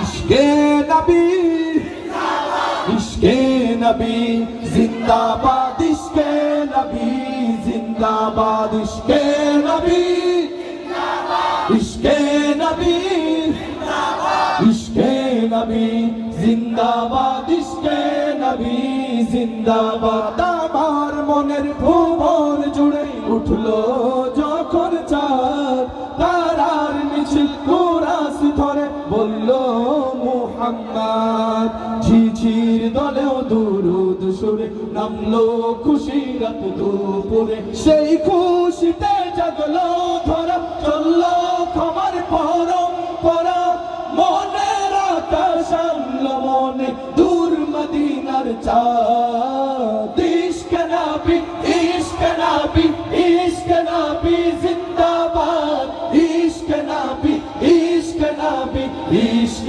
ইশকে নবী ইশকে নবী, জিন্দাবাদ, ইশকে নবী, জিন্দাবাদ, ইশকে নবী ইশকে নবী ইশকে নবী, জিন্দাবাদ, ইশকে নবী, জিন্দাবাদ। আমার মনের ভুবন জুড়ে উঠল। মুহাম্মদ। ঝিঝির দলেও দুরুদ সুরে নামলো খুশি রাত দুপুরে। সেই খুশিতে জাগলো ধরা, চলল খামার পরম্পরা। মনে রাখা সামলো মনে, দূর মদিনার চাঁদ।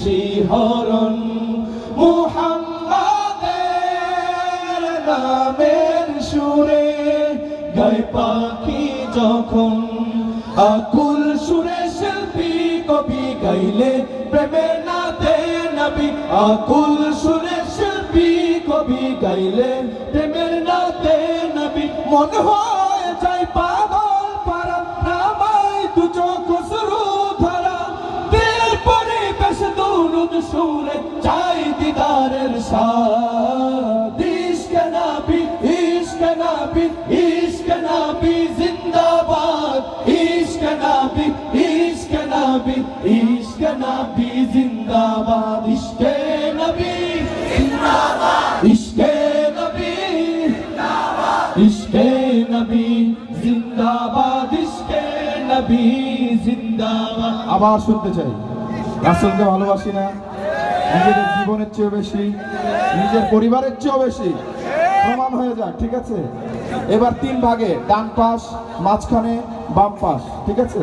শিহরণ মুহাম্মাদের নামের সুরে পাখি যখন। আকুল সুরে শিল্পী কবি গাইলে প্রেমের নাতে নবী। আকুল সুরে শিল্পী কবি গাইলে প্রেমের নাতে নবী। মন হয় দিদারের সাথ ইশক নবী ইশক নবী ইশক নবী জিন্দাবাদ ইশক নবী ইশক নবী ইশক নবী জিন্দাবাদ ইশক নবী জিন্দাবাদ ইশক নবী ইশকে নবী জিন্দাবাদ ইশকে নবী জিন্দাবাদ আবার শুনতে চাই রাসুলকে ভালোবাসি না নিজেদের জীবনের চেয়েও বেশি, নিজের পরিবারের চেয়েও বেশি প্রমাণ হয়ে যাক ঠিক আছে? এবার তিন ভাগে, ডান পাশ, মাঝখানে, বাম পাশ, ঠিক আছে?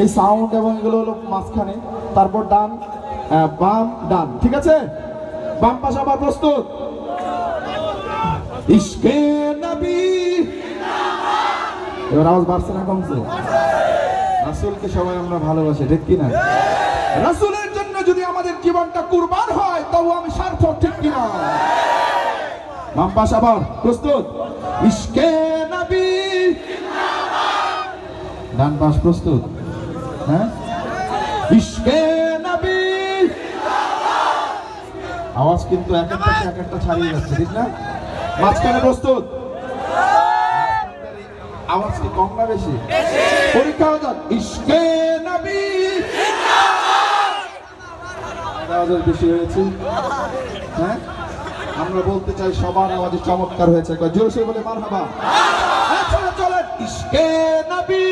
এই সাউন্ড এবং এগুলো হলো মাঝখানে, তারপর ডান বাম, ডান, ঠিক আছে? বাম পাশ আবার প্রস্তুত? ইশকে নবী। এবার আওয়াজ বাড়ছে না কমছে? রাসুলকে সবাই আমরা ভালোবাসি, ঠিক কিনা? রাসুলের যদি আমাদের জীবনটা কুরবান হয়, তবু আমি সার্থক ঠিক কিনা? বাম পাশ আবার, প্রস্তুত। ডান পাশ প্রস্তুত। হ্যাঁ? আওয়াজ কিন্তু এক একটা এক একটা ছাড়িয়ে যাচ্ছে, ঠিক না? মাঝখানে প্রস্তুত। আওয়াজ কি কম না বেশি? পরীক্ষা যাক নবী আওয়াজের বেশি হয়েছে। হ্যাঁ? আমরা বলতে চাই সবার আওয়াজে চমৎকার হয়েছে। একবার জোরসে বলে মার হাবা চলে চলে ইশকে নবী।